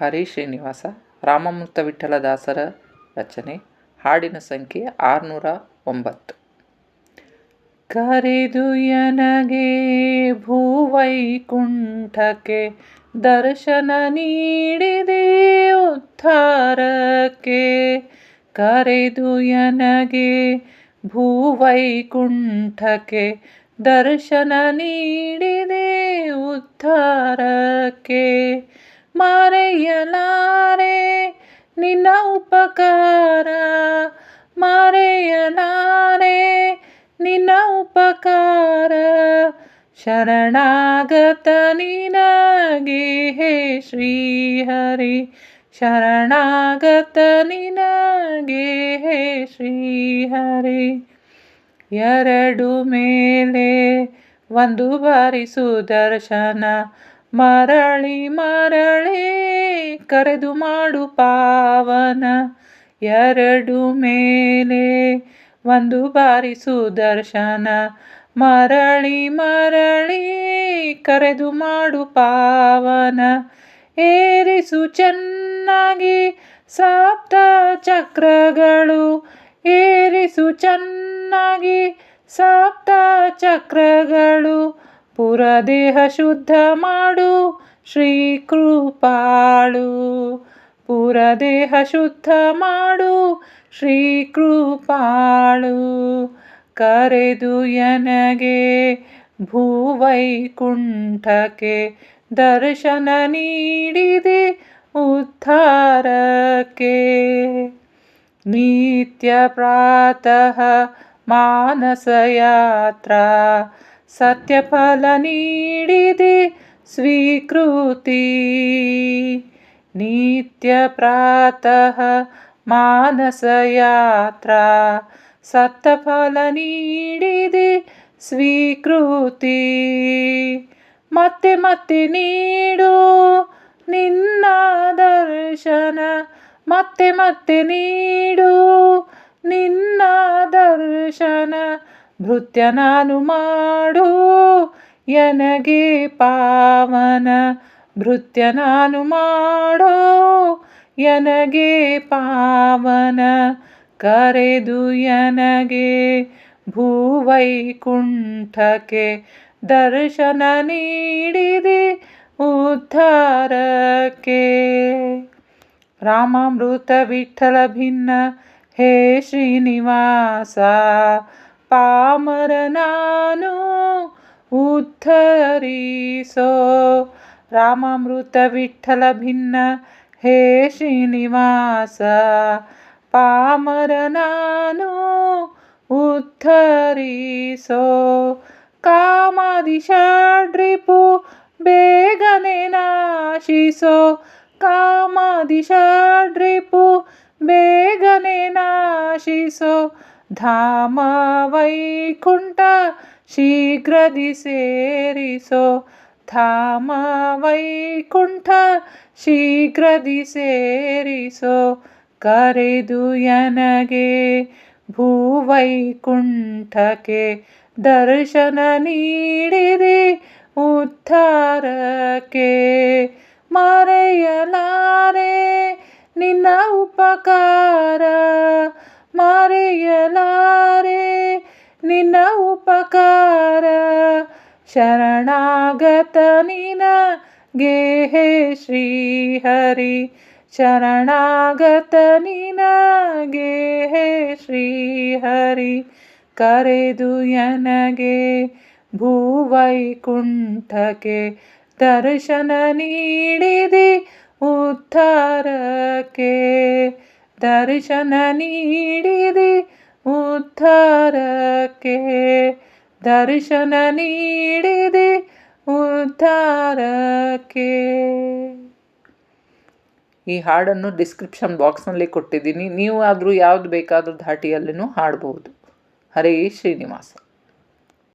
ಹರಿ ಶ್ರೀನಿವಾಸ, ರಾಮಮೂರ್ತ ವಿಠ್ಠಲದಾಸರ ರಚನೆ, ಹಾಡಿನ ಸಂಖ್ಯೆ ಆರುನೂರ ಒಂಬತ್ತು. ಕರೆದು ಎನಗೆ ಭೂವೈಕುಂಠಕ್ಕೆ ದರ್ಶನ ನೀಡಿದೆ ಉದ್ಧಾರಕ್ಕೆ. ಕರೆದು ಎನಗೆ ಭೂವೈಕುಂಠಕ್ಕೆ ದರ್ಶನ ನೀಡಿದೆ ಉದ್ಧಾರಕ್ಕೆ. ಮರೆಯಲಾರೆ, ನಿನ್ನ ಉಪಕಾರ ಮರೆಯಲಾರೆ, ನಿನ್ನ ಉಪಕಾರ ಶರಣಾಗತ ನಿನಗೆ, ಹೇ ಶ್ರೀಹರಿ. ಶರಣಾಗತ ನಿನಗೆ, ಹೇ ಶ್ರೀಹರಿ. ಎರಡು ಮೇಲೆ ಒಂದು ಬಾರಿ ಸುದರ್ಶನ ಮರಳಿ ಮರಳಿ ಕರೆದು ಮಾಡು ಪಾವನ. ಎರಡು ಮೇಲೆ ಒಂದು ಬಾರಿ ಸುದರ್ಶನ. ಮರಳಿ ಮರಳಿ ಕರೆದು ಮಾಡು ಪಾವನ. ಏರಿಸು ಚೆನ್ನಾಗಿ ಸಪ್ತ ಚಕ್ರಗಳು. ಏರಿಸು ಚೆನ್ನಾಗಿ ಸಪ್ತ ಚಕ್ರಗಳು. ಪುರದೇಹ ಶುದ್ಧ ಮಾಡು, ಶ್ರೀ ಕೃಪಾಳು. ಪುರದೇಹ ಶುದ್ಧ ಮಾಡು, ಶ್ರೀ ಕೃಪಾಳು. ಕರೆದು ಎನಗೆ ಭೂವೈಕುಂಠಕ್ಕೆ ದರ್ಶನ ನೀಡಿದೆ ಉದ್ಧಾರಕ್ಕೆ. ನಿತ್ಯ ಪ್ರಾತಃ ಮಾನಸಯಾತ್ರಾ ಸತ್ಯಫಲ ನೀಡಿದೆ ಸ್ವೀಕೃತಿ ನಿತ್ಯ ಪ್ರಾತಃ ಮಾನಸಯಾತ್ರಾ ಸತ್ಯಫಲ ನೀಡಿದೆ ಸ್ವೀಕೃತಿ ಮತ್ತೆ ಮತ್ತೆ ನೀಡು ನಿನ್ನ ದರ್ಶನ ಮತ್ತೆ ಮತ್ತೆ ನೀಡು ನಿನ್ನ ದರ್ಶನ ಭೃತ್ಯ ನಾನು ಮಾಡು, ಎನಗೆ ಪಾವನ. ಭೃತ್ಯ ನಾನು ಮಾಡೋ, ಎನಗೆ ಪಾವನ. ಕರೆದು ಎನಗೆ ಭೂವೈಕುಂಠಕ್ಕೆ ದರ್ಶನ ನೀಡಿದೆ ಉದ್ಧಾರಕ್ಕೆ. ರಾಮಾಮೃತ ವಿಠಲ ಭಿನ್ನ, ಹೇ ಶ್ರೀನಿವಾಸ ಪಾಮರ ನಾನು ಉದ್ಧರಿಸೋ. ರಾಮಾಮೃತ ವಿಠಲ ಭಿನ್ನ ಹೇ ಶ್ರೀನಿವಾಸ. ಪಾಮರ ನಾನು ಉದ್ಧರಿಸೋ. ಕಾಮಾದಿಷಾಡ್ರಿಪು ಬೇಗನೆ ನಾಶಿಸೋ. ಕಾಮಾದಿಷಾಡ್ರಿಪು ಬೇಗನೆ ನಾಶಿಸೋ. ಧಾಮ ವೈಕುಂಠ ಶೀಘ್ರದಿ ಸೇರಿಸೋ. ಧಾಮ ವೈಕುಂಠ ಶೀಘ್ರದಿ ಸೇರಿಸೋ. ಕರೆದು ಎನಗೆ ಭೂವೈಕುಂಠಕ್ಕೆ ದರ್ಶನ ನೀಡಿರಿ ಉದ್ಧಾರಕ್ಕೆ. ಮರೆಯಲಾರೆ ನಿನ್ನ ಉಪಕಾರ. ಮರೆಯಲಾರೆ ನಿನ್ನ ಉಪಕಾರ. ಶರಣಾಗತ ನಿನಗೆ ಹೇ ಶ್ರೀಹರಿ. ಶರಣಾಗತ ನಿನಗೆ ಹೇ ಶ್ರೀಹರಿ. ಕರೆದು ಎನಗೆ ಭೂವೈಕುಂಠಕ್ಕೆ ದರ್ಶನ ನೀಡಿದೆ ಉದ್ಧಾರಕ್ಕೆ. ದರ್ಶನ ನೀಡಿದೆ ಉದ್ಧಾರಕ್ಕೆ ದರ್ಶನ ನೀಡಿದೆ. ಉದ್ಧಾರಕ್ಕೆ. ಈ ಹಾಡನ್ನು ಡಿಸ್ಕ್ರಿಪ್ಷನ್ ಬಾಕ್ಸ್ನಲ್ಲಿ ಕೊಟ್ಟಿದ್ದೀನಿ. ನೀವು ಆದರೂ ಯಾವುದು ಬೇಕಾದರೂ ಧಾಟಿಯಲ್ಲಿನೂ ಹಾಡ್ಬೋದು. ಹರೇ ಶ್ರೀನಿವಾಸ.